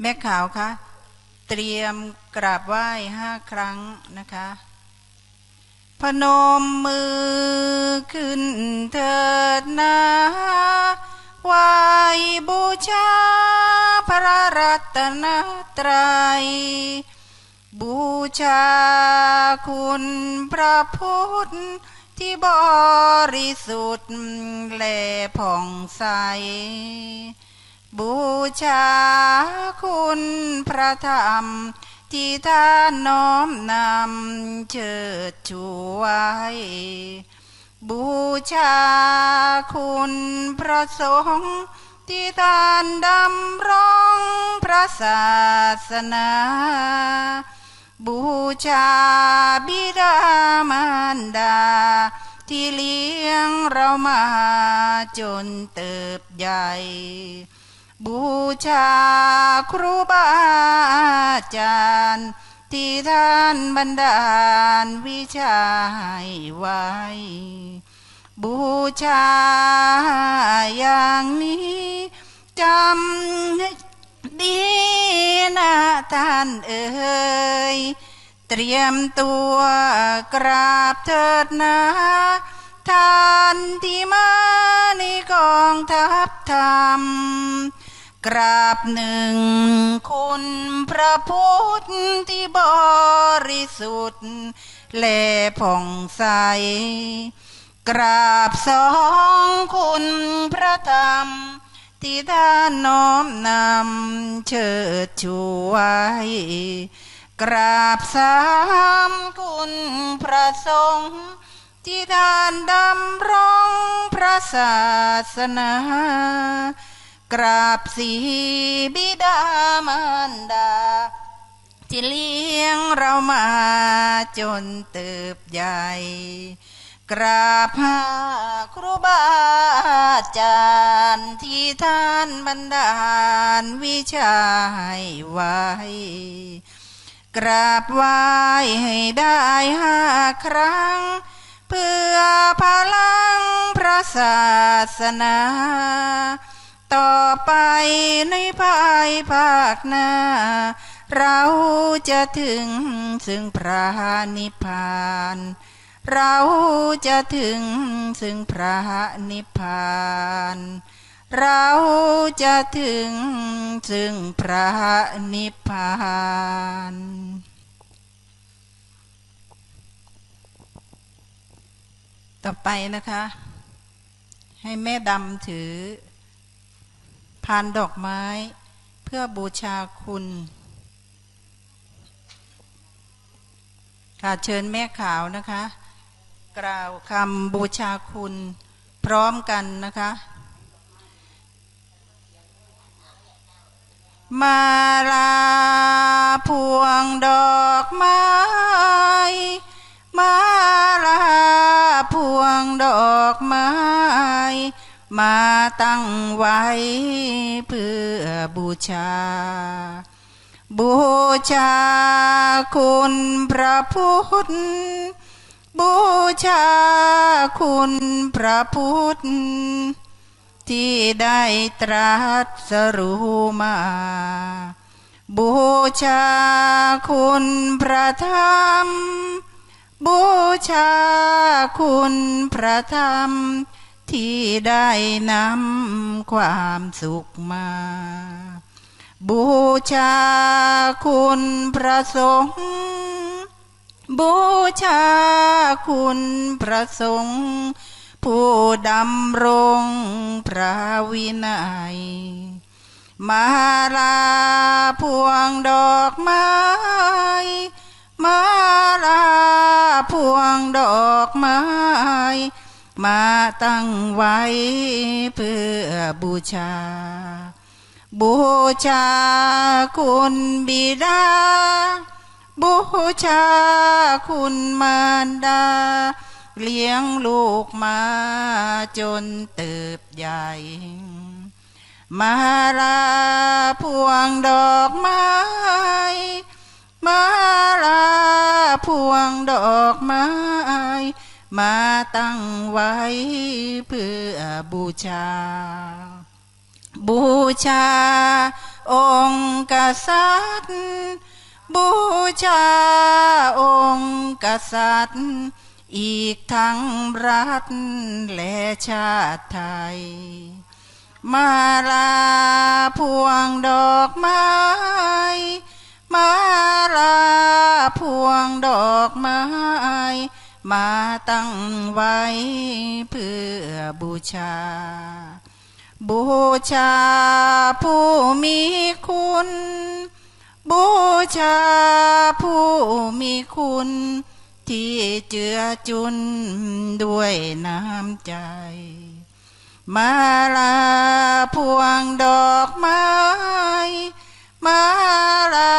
แม่ขาวคะเตรียมกราบไหว้ห้าครั้งนะคะ พนมมือขึ้นเถิดนะไหวบูชาพระรัตนตรัย บูชาคุณพระพุทธที่บริสุทธิ์และผ่องใส บูชาคุณพระธรรม ที่ท่านน้อมนำเชิดชูไว้ บูชาคุณพระสงฆ์ที่ท่านดำรงพระศาสนา บูชาบิดามารดา ที่เลี้ยงเรามาจนเติบใหญ่ บูชาครูบาอาจารย์ที่ท่านบันดาลวิชาให้ไว้ บูชาอย่างนี้จำดีนะท่านเอ๋ยเตรียมตัวกราบเถิดนะท่านที่มาในกองทัพธรรม กราบหนึ่งคุณพระพุทธที่บริสุทธิ์แลผ่องใส กราบสองคุณพระธรรม ที่ท่านน้อมนำเชิดชูไว้ กราบสามคุณพระสงฆ์ที่ท่านดำรงพระศาสนา กราบสีบิดามารดา ที่เลี้ยงเรามาจนเติบใหญ่ กราบหาครูบาอาจารย์ที่ท่านบันดาลวิชาให้ไว้กราบไหว้ให้ได้ห้าครั้ง เพื่อพลังพระศาสนา ต่อไปในภายภาคหน้า เราจะถึงซึ่งพระนิพพาน เราจะถึงซึ่งพระนิพพาน เราจะถึงซึ่งพระนิพพานต่อไปนะคะ ให้แม่ดำถือ พานดอกไม้เพื่อบูชาคุณค่ะเชิญแม่ขาวนะคะ กล่าวคำบูชาคุณพร้อมกันนะคะมาลาพวงดอกไม้ มาลาพวงดอกไม้ มาตั้งไว้เพื่อบูชา บูชาคุณพระพุทธ บูชาคุณพระพุทธ ที่ได้ตรัสรู้มา บูชาคุณพระธรรม บูชาคุณพระธรรม ที่ได้นำความสุขมา บูชาคุณพระสงฆ์บูชาคุณพระสงฆ์ผู้ดำรงพระวินัย มาลาพวงดอกไม้ มาลาพวงดอกไม้ มาตั้งไว้เพื่อบูชา บูชาคุณบิดา บูชาคุณมารดา เลี้ยงลูกมาจนเติบใหญ่มาลาพวงดอกไม้มาลาพวงดอกไม้ มาตั้งไว้เพื่อบูชา บูชา องค์กษัตริย์บูชาองค์กษัตริย์ อีกทั้งรัฐและชาติไทย มาลาพวงดอกไม้ มาลาพวงดอกไม้ มาตั้งไว้เพื่อบูชา บูชาผู้มีคุณ บูชาผู้มีคุณ ที่เจือจุนด้วยน้ำใจ มาลาพวงดอกไม้ มาลา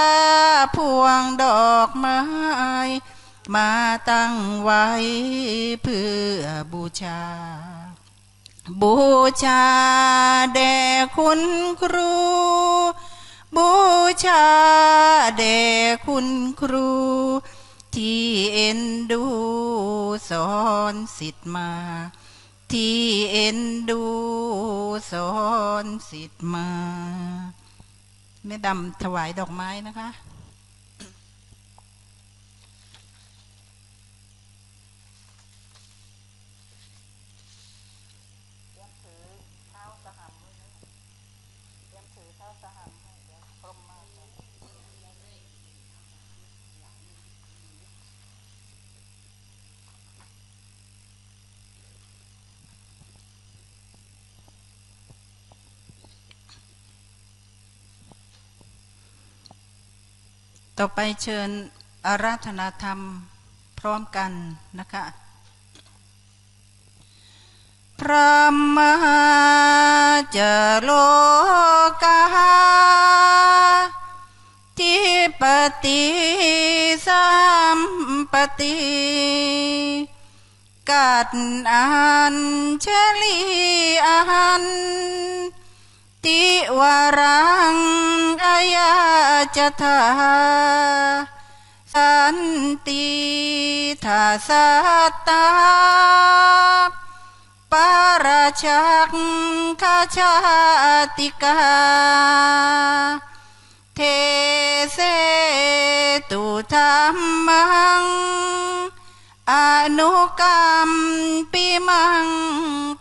พวงดอกไม้ มาตั้งไว้เพื่อบูชา บูชาแด่คุณครู บูชาแด่คุณครู ที่เอ็นดูสอนสิทธิ์มา ที่เอ็นดูสอนสิทธิ์มาแม่ดำถวายดอกไม้นะคะ ต่อไปเชิญอาราธนาธรรมพร้อมกันนะคะ พระมหาเจโลกาทิปติสัมปติกัดอันเชลีอัน ติวารังอายาจทาสันติทาสัตตาปาราชักขาชาติกา เทเสตุธรรมัง อนุกรรมปิมัง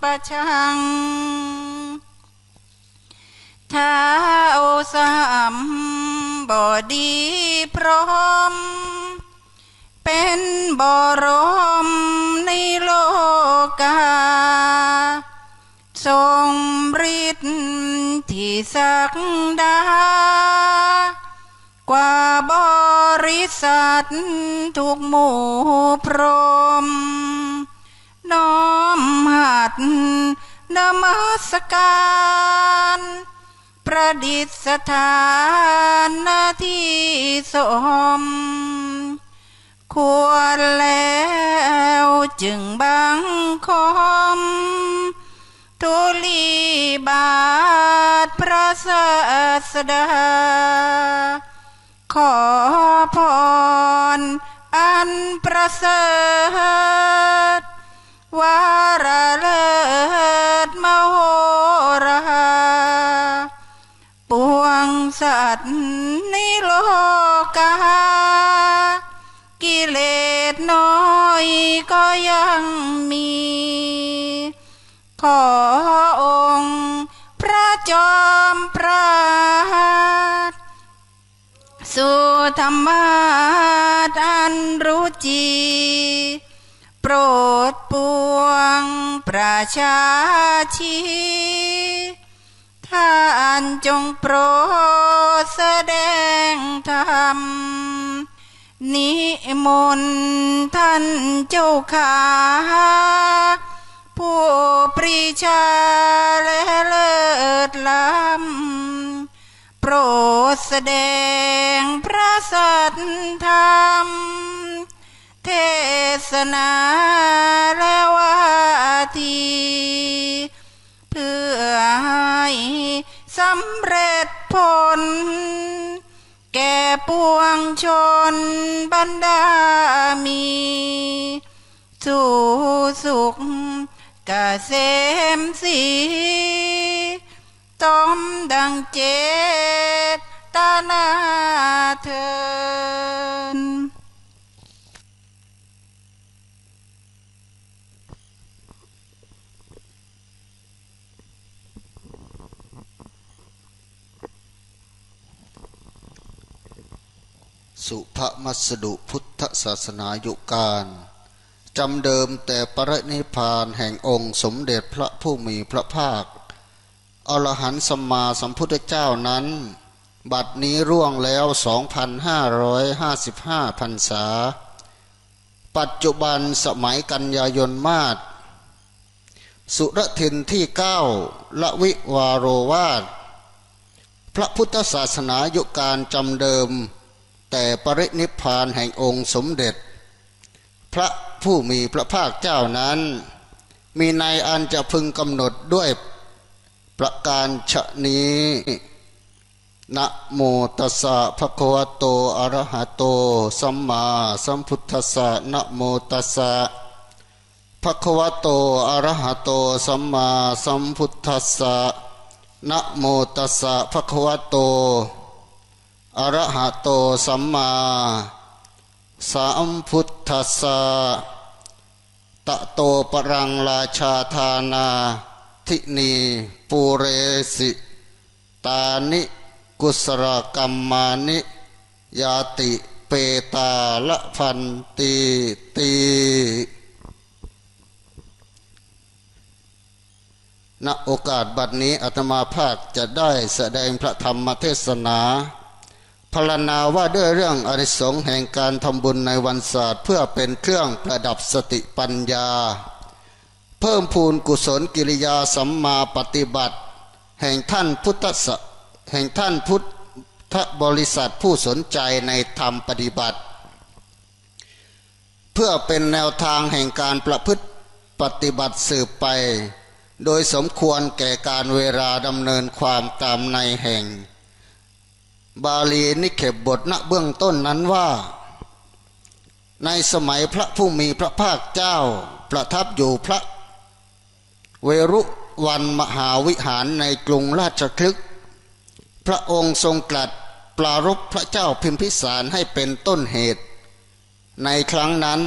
ปะชัง บอดีพร้อม เป็นบรมในโลกา ทรงฤทธิ์ที่สักดา กว่าบริษัททุกหมู่พรม น้อมหัดนมัสการ ประดิษฐานหน้าที่สม ควรแล้วจึงบังคม ทุลีบาทพระศาสดา ขอพรอันประเสริฐวาระเลิศมโหรา วงสัตว์ในโลกา กิเลสน้อยก็ยังมี ขอองค์พระจอมปราดสู่ธรรมาอันรู้จีโปรดปวงประชาชี ท่านจงโปรดแสดงธรรม นิมนต์ท่านเจ้าขาผู้ปรีชาและเลิศล้ำโปรดแสดงพระสัทธรรม เทศนาและวาที ให้สำเร็จผล แก่ปวงชนบรรดามี สู่สุขเกษมสีตสมดังเจตนาเทิน สุภมัสดุพุทธศาสนายุการจำเดิมแต่ปรินิพานแห่งองค์สมเด็จพระผู้มีพระภาค อรหันต์สัมมาสัมพุทธเจ้านั้น บัดนี้ร่วงแล้ว 2,555พรรษา ปัจจุบันสมัยกันยายนมาศสุรทินที่เก้าละวิวาโรวาสพระพุทธศาสนายุการจำเดิม แต่ปรินิพพานแห่งองค์สมเด็จ พระผู้มีพระภาคเจ้านั้น มีในอันจะพึงกำหนดด้วยประการชะนี้นะโมตัสสะภะคะวะโตอะระหะโต สัมมาสัมพุทธัสสะนะโมตัสสะภะคะวะโตอะระหะโต สัมมาสัมพุทธัสสะนะโมตัสสะภะคะวะโต อะระหะโตสัมมาสัมพุทธัสสะตะโตปรังราชาธานาทินีปูเรสิตานิกุศลกรรมานิยาติเปตาละพันติตีณโอกาสบัดนี้อาตมาภาคจะได้แสดงพระธรรมเทศนา พรณนาว่าด้วยเรื่องอริสงแห่งการทำบุญในวันศาสตร์เพื่อเป็นเครื่องประดับสติปัญญา เพิ่มพูนกุศลกิริยาสัมมาปฏิบัติ แห่งท่านพุทธสแห่งท่านพุทธบริษัทผู้สนใจในธรรมปฏิบัติ เพื่อเป็นแนวทางแห่งการประพฤติปฏิบัติสืบไป โดยสมควรแก่การเวลาดำเนินความตามในแห่ง บาลีนิเขบบทณเบื้องต้นนั้นว่า ในสมัยพระผู้มีพระภาคเจ้าประทับอยู่พระ เวรุวันมหาวิหารในกรุงราชคลึก พระองค์ทรงตรัสปรารภพระเจ้าพิมพิสารให้เป็นต้นเหตุ ในครั้งนั้น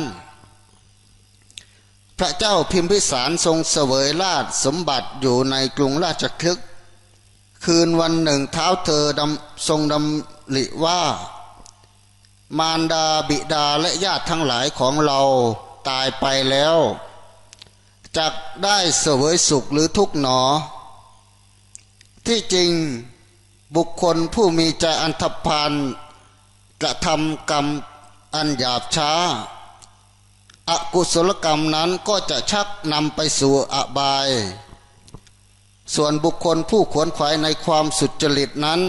พระเจ้าพิมพิสารทรงเสวยราชสมบัติอยู่ในกรุงราชคลึก คืนวันหนึ่งเท้าเธอดำทรงดำริว่า มารดาบิดาและญาติทั้งหลายของเราตายไปแล้วจักได้เสวยสุขหรือทุกข์หนอ ที่จริงบุคคลผู้มีใจอันธพาลกระทำกรรมอันหยาบช้าอกุศลกรรมนั้นก็จะชักนำไปสู่อบาย ส่วนบุคคลผู้ขวนขวายในความสุจริตนั้น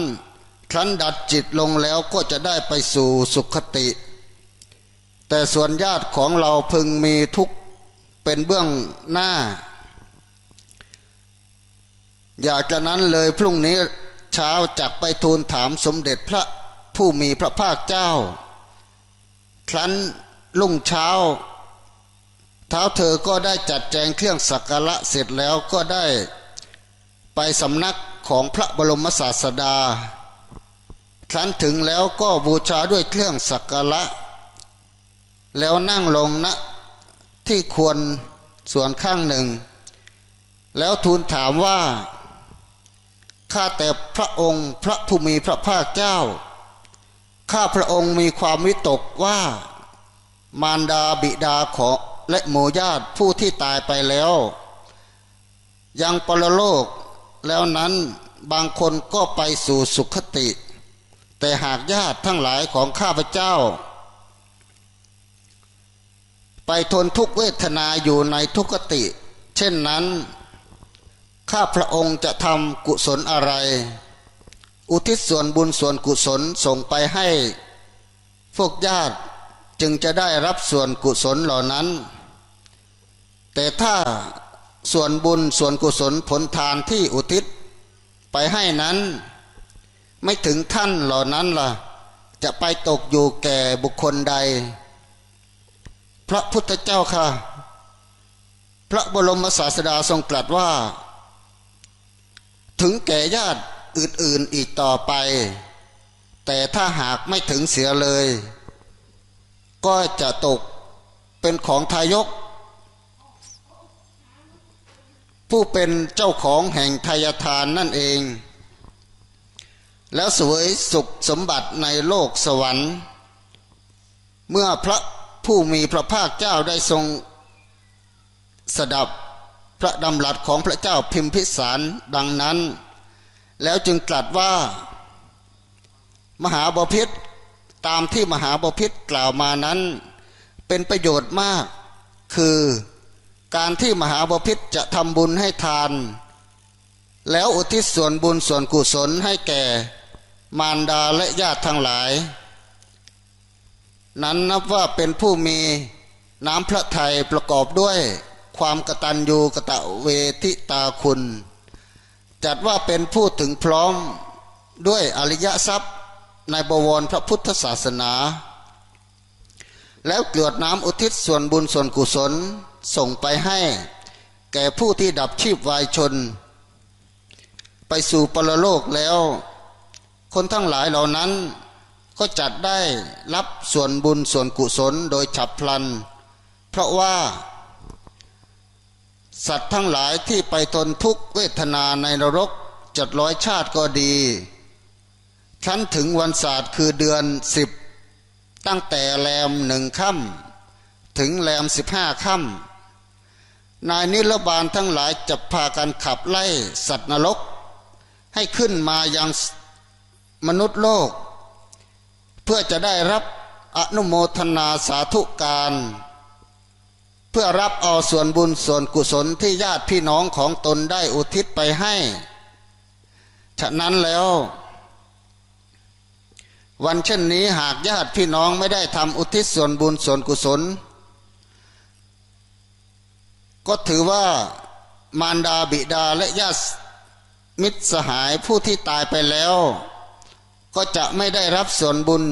ครั้นดัดจิตลงแล้วก็จะได้ไปสู่สุขติ แต่ส่วนญาติของเราพึงมีทุกเป็นเบื้องหน้า อยากจะนั้นเลยพรุ่งนี้เช้าจักไปทูลถามสมเด็จพระผู้มีพระภาคเจ้า ครั้นลุ่งเช้า เท้าเธอก็ได้จัดแจงเครื่องสักการะเสร็จแล้วก็ได้ ไปสำนักของพระบรมศาสดาครั้นถึงแล้วก็บูชาด้วยเครื่องสักการะ แล้วนั่งลงณที่ควรส่วนข้างหนึ่ง แล้วทูลถามว่าข้าแต่พระองค์พระผู้มีพระภาคเจ้า ข้าพระองค์มีความวิตกว่า มารดาบิดาขอและหมู่ญาติผู้ที่ตายไปแล้ว ยังปรโลก แล้วนั้นบางคนก็ไปสู่สุขติ แต่หากญาติทั้งหลายของข้าพเจ้า ไปทนทุกเวทนาอยู่ในทุกติ เช่นนั้น ข้าพระองค์จะทำกุศลอะไร อุทิศส่วนบุญส่วนกุศลส่งไปให้ พวกญาติจึงจะได้รับส่วนกุศลเหล่านั้น แต่ถ้า ส่วนบุญส่วนกุศลผลทานที่อุทิศ ไปให้นั้น ไม่ถึงท่านเหล่านั้นล่ะ จะไปตกอยู่แก่บุคคลใด พระพุทธเจ้าค่ะ พระบรมศาสดาทรงตรัสว่า ถึงแก่ญาติอื่นๆอีกต่อไป แต่ถ้าหากไม่ถึงเสียเลย ก็จะตกเป็นของทายก ผู้เป็นเจ้าของแห่งทายทานนั่นเอง แล้วสวยสุขสมบัติในโลกสวรรค์ เมื่อพระผู้มีพระภาคเจ้าได้ทรงสดับพระดำรัสของพระเจ้าพิมพิสารดังนั้น แล้วจึงตรัสว่า มหาบพิษตามที่มหาบพิษกล่าวมานั้น เป็นประโยชน์มาก คือ การที่มหาบพิษจะทำบุญให้ทาน แล้วอุทิศส่วนบุญส่วนกุศลให้แก่ มารดาและญาติทั้งหลาย นั้นนับว่าเป็นผู้มีน้ำพระทัยประกอบด้วยความกตัญญูกะตะเวทิตาคุณ จัดว่าเป็นผู้ถึงพร้อมด้วยอริยทรัพย์ในบวรพระพุทธศาสนา แล้วเกลือดน้ำอุทิศส่วนบุญส่วนกุศล ส่งไปให้ แก่ผู้ที่ดับชีพวายชน ไปสู่ปรโลกแล้ว คนทั้งหลายเหล่านั้นก็จัดได้รับส่วนบุญส่วนกุศลโดยฉับพลัน เพราะว่า สัตว์ทั้งหลายที่ไปทนทุกขเวทนาในนรกจัดร้อยชาติก็ดีชั้นถึงวันศาสตร์คือเดือนสิบตั้งแต่แรมหนึ่งค่ำถึงแรมสิบห้าค่ำ นายนิรบาลทั้งหลายจะพากันขับไล่สัตว์นรก ให้ขึ้นมายังมนุษย์โลก เพื่อจะได้รับอนุโมทนาสาธุการ เพื่อรับเอาส่วนบุญส่วนกุศลที่ญาติพี่น้องของตนได้อุทิศไปให้ ฉะนั้นแล้ว วันเช่นนี้หากญาติพี่น้องไม่ได้ทำอุทิศส่วนบุญส่วนกุศล ก็ถือว่ามารดาบิดาและญาติมิตรสหายผู้ที่ตายไปแล้ว ก็จะไม่ได้รับส่วนบุญ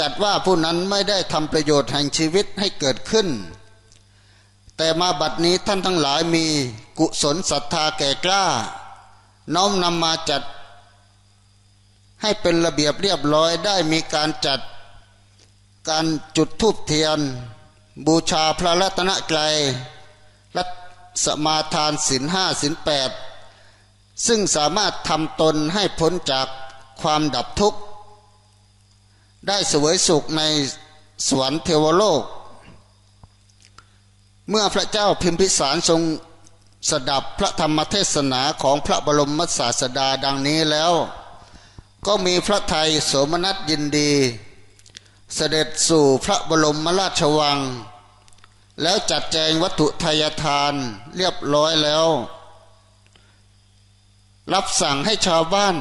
จัดว่าผู้นั้นไม่ได้ทำประโยชน์แห่งชีวิตให้เกิดขึ้น แต่มาบัดนี้ท่านทั้งหลายมีกุศลศรัทธาแก่กล้า น้อมนำมาจัด ให้เป็นระเบียบเรียบร้อยได้มีการจัด การจุดธูปเทียน บูชาพระรัตนกรัย รัตสมาทานศีลห้าศีลแปดซึ่งสามารถทำตนให้พ้นจากความดับทุกข์ ได้เสวยสุขในสวรรค์เทวโลก เมื่อพระเจ้าพิมพิสารทรงสดับพระธรรมเทศนาของพระบรมศาสดาดังนี้แล้ว ก็มีพระไทยโสมนัสยินดี เสด็จสู่พระบรมราชวัง แล้วจัดแจงวัตถุทายทานเรียบร้อยแล้ว รับสั่งให้ชาวบ้าน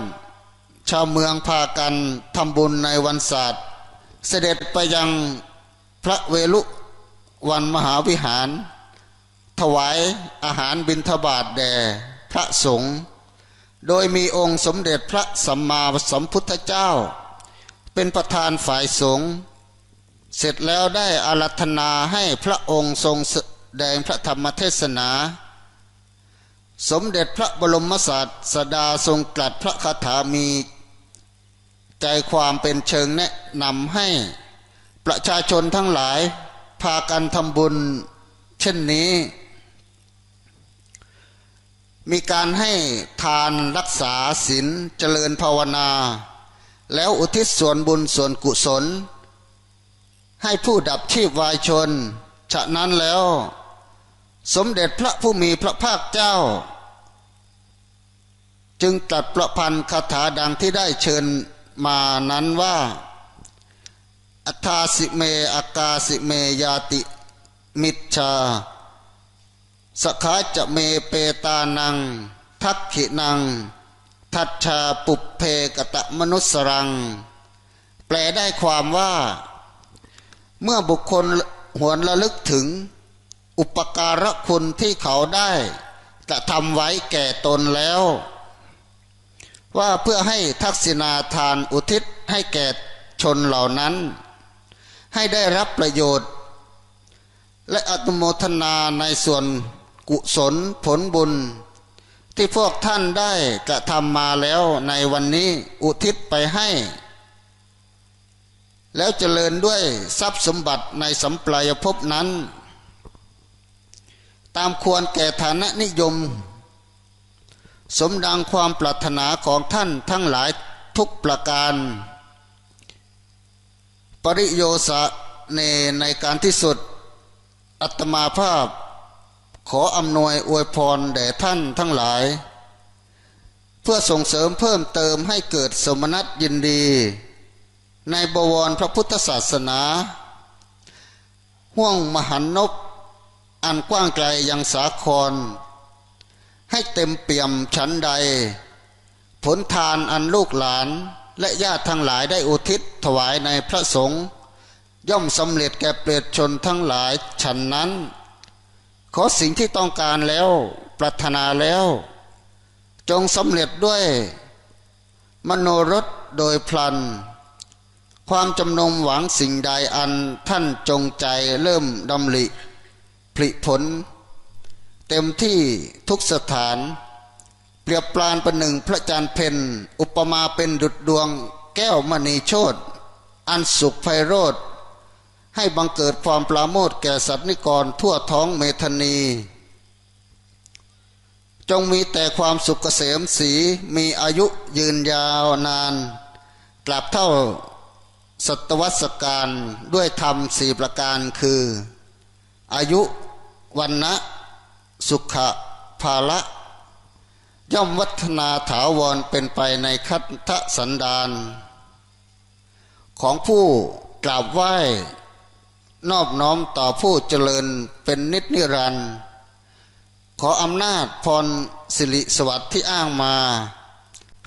ชาวเมืองพากันทำบุญในวันศาสตร์เสด็จไปยังพระเวลุวันมหาวิหาร ถวายอาหารบิณฑบาตแด่พระสงฆ์โดยมีองค์สมเด็จพระสัมมาสัมพุทธเจ้า เป็นประธานฝ่ายสงฆ์ เสร็จแล้วได้อารัธนาให้พระองค์ทรงแสดงพระธรรมเทศนา สมเด็จพระบรมศาสดาทรงตรัสพระคาถามี ใจความเป็นเชิงแนะนำให้ประชาชนทั้งหลายพากันทำบุญเช่นนี้ มีการให้ทานรักษาศีลเจริญภาวนา แล้วอุทิศส่วนบุญส่วนกุศล ให้ผู้ดับชีพวายชน ฉะนั้นแล้ว สมเด็จพระผู้มีพระภาคเจ้า จึงตรัสประพันธ์คาถาดังที่ได้เชิญมานั้นว่า อัฏฐาสิเมอากาสิเมยาติ มิจฉาสขาจะเมเปตานัง ทักขินัง ทัตชาปุเพกตะมนุสรัง แปลได้ความว่า เมื่อบุคคลหวนระลึกถึง อุปการะคุณที่เขาได้กระทำไว้แก่ตนแล้ว ว่าเพื่อให้ทักษิณาทานอุทิศให้แก่ชนเหล่านั้น ให้ได้รับประโยชน์ และอนุโมทนาในส่วนกุศลผลบุญ ที่ที่พวกท่านได้กระทำมาแล้วในวันนี้อุทิศไปให้ แล้วเจริญด้วยทรัพย์สมบัติในสัมปรายภพนั้น ตามควรแก่ฐานะนิยม สมดังความปรารถนาของท่านทั้งหลายทุกประการ ปริโยสะเนในการที่สุด อัตมาภาพ ขออำนวยอวยพรแด่ท่านทั้งหลาย เพื่อส่งเสริมเพิ่มเติมให้เกิดสมนัตยินดี ในบวรพระพุทธศาสนา ห่วงมหันนบอันกว้างไกลยังสาคร ให้เต็มเปี่ยมชั้นใด ผลทานอันลูกหลานและญาติทั้งหลายได้อุทิศถวายในพระสงฆ์ย่อมสำเร็จแก่เปรตชนทั้งหลายฉันนั้น ขอสิ่งที่ต้องการแล้วปรารถนาแล้ว จงสำเร็จด้วย มโนรสโดยพลัน ความจำนงหวังสิ่งใดอันท่านจงใจเริ่มดำริผลิผล เต็มที่ทุกสถาน เปรียบปรานประหนึ่งพระจันทร์เพนอุปมาเป็นดุจดวงแก้วมณีโชตอันสุขไพโรธให้บังเกิดความปราโมทแก่สัตว์นิกรทั่วท้องเมธนี จงมีแต่ความสุขเกษมสีมีอายุยืนยาวนานตราบเท่า ศตวรรษการด้วยธรรมสี่ประการคือ อายุวันนะสุขภาละ ย่อมวัฒนาถาวรเป็นไปในคัตทะสันดานของผู้กราบไหว้ นอบน้อมต่อผู้เจริญเป็นนิจนิรันด์ขออำนาจพรสิริสวัสดิ์ที่อ้างมา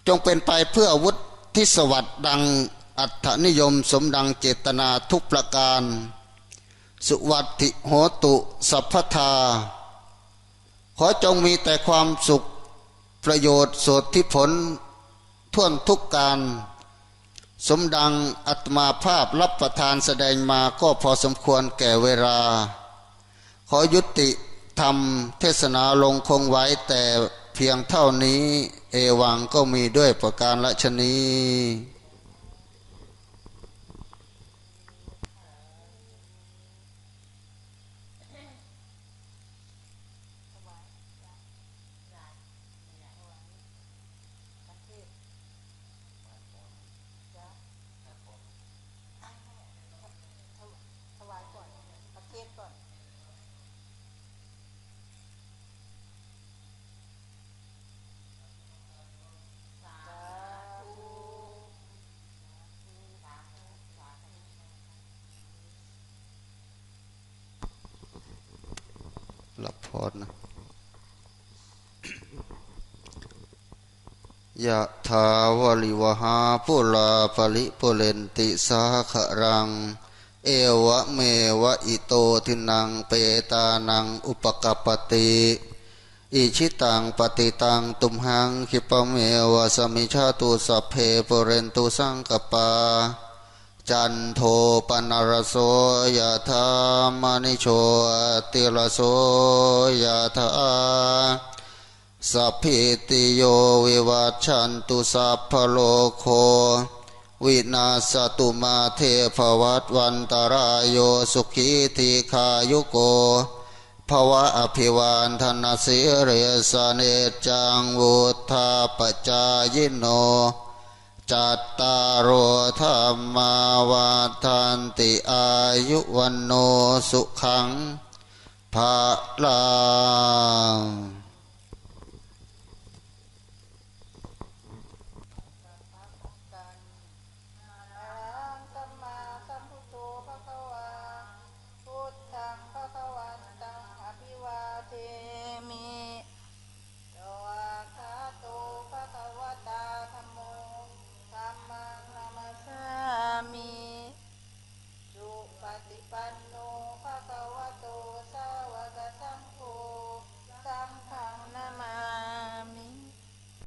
จงเป็นไปเพื่ออาวุธที่สวัสดิ์ดัง อัตนิยมสมดังเจตนาทุกประการ สุวัติโหตุสัพพทา ขอจงมีแต่ความสุขประโยชน์สดที่ผลท่วนทุกการ สมดังอัตมาภาพรับประทานแสดงมาก็พอสมควรแก่เวลา ขอยุติทำเทศนาลงคงไว้แต่เพียงเท่านี้ เอวังก็มีด้วยประการละชนี ถวายก่อนประเทศก่อน รับพรนะ ยะถาวลิวหาปุลาปลิปุเรนติสาขรัง เอวะเมวะอิโตทินังเปตานังอุปกปปติอิชิตังปฏิตังตุมหังคิปเมวะสมิชาตุสัพเพปุเรนตุสังกปา จันโทปนารโสยะธามณิโชติรโสยะธา สัพพิติโยวิวัชันตุสัพพโลโค วินาสตุมาเทภวัตวันตรายโยสุขีทีขายุโกภวะอภิวานธนาสิเรสเนจังวุธาปจายโน จัตตารโอธรรมาวาทันติอายุวันโนสุขังภาลัง